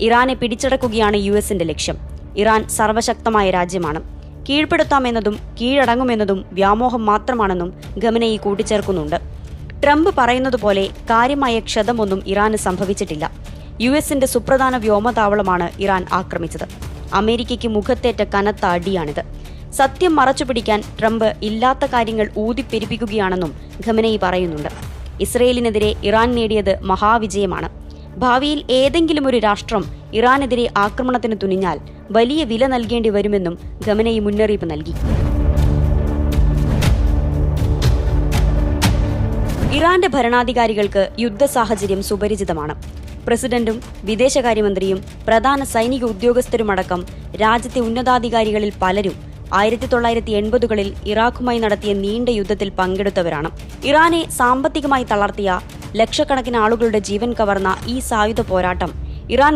ഇറാനെ പിടിച്ചടക്കുകയാണ് യു എസിന്റെ ലക്ഷ്യം. ഇറാൻ സർവശക്തമായ രാജ്യമാണ്. കീഴ്പ്പെടുത്താമെന്നതും കീഴടങ്ങുമെന്നതും വ്യാമോഹം മാത്രമാണെന്നും ഗമനയി കൂട്ടിച്ചേർക്കുന്നുണ്ട്. ട്രംപ് പറയുന്നതുപോലെ കാര്യമായ ക്ഷതമൊന്നും ഇറാന് സംഭവിച്ചിട്ടില്ല. യു എസിന്റെ സുപ്രധാന വ്യോമതാവളമാണ് ഇറാൻ ആക്രമിച്ചത്. അമേരിക്കയ്ക്ക് മുഖത്തേറ്റ കനത്ത അടിയാണിത്. സത്യം മറച്ചുപിടിക്കാൻ ട്രംപ് ഇല്ലാത്ത കാര്യങ്ങൾ ഊതിപ്പെരിപ്പിക്കുകയാണെന്നും ഖമനയി പറയുന്നുണ്ട്. ഇസ്രയേലിനെതിരെ ഇറാൻ നേടിയത് മഹാവിജയമാണ്. ഭാവിയിൽ ഏതെങ്കിലും ഒരു രാഷ്ട്രം ഇറാനെതിരെ ആക്രമണത്തിന് തുനിഞ്ഞാൽ വലിയ വില നൽകേണ്ടി വരുമെന്നും ഖമനയി മുന്നറിയിപ്പ് നൽകി. ഇറാന്റെ ഭരണാധികാരികൾക്ക് യുദ്ധ സാഹചര്യം സുപരിചിതമാണ്. പ്രസിഡന്റും വിദേശകാര്യമന്ത്രിയും പ്രധാന സൈനിക ഉദ്യോഗസ്ഥരുമടക്കം രാജ്യത്തെ ഉന്നതാധികാരികളിൽ പലരും ആയിരത്തി തൊള്ളായിരത്തി എൺപതുകളിൽ ഇറാഖുമായി നടത്തിയ നീണ്ട യുദ്ധത്തിൽ പങ്കെടുത്തവരാണ്. ഇറാനെ സാമ്പത്തികമായി തളർത്തിയ ലക്ഷക്കണക്കിന് ആളുകളുടെ ജീവൻ കവർന്ന ഈ സായുധ പോരാട്ടം. ഇറാൻ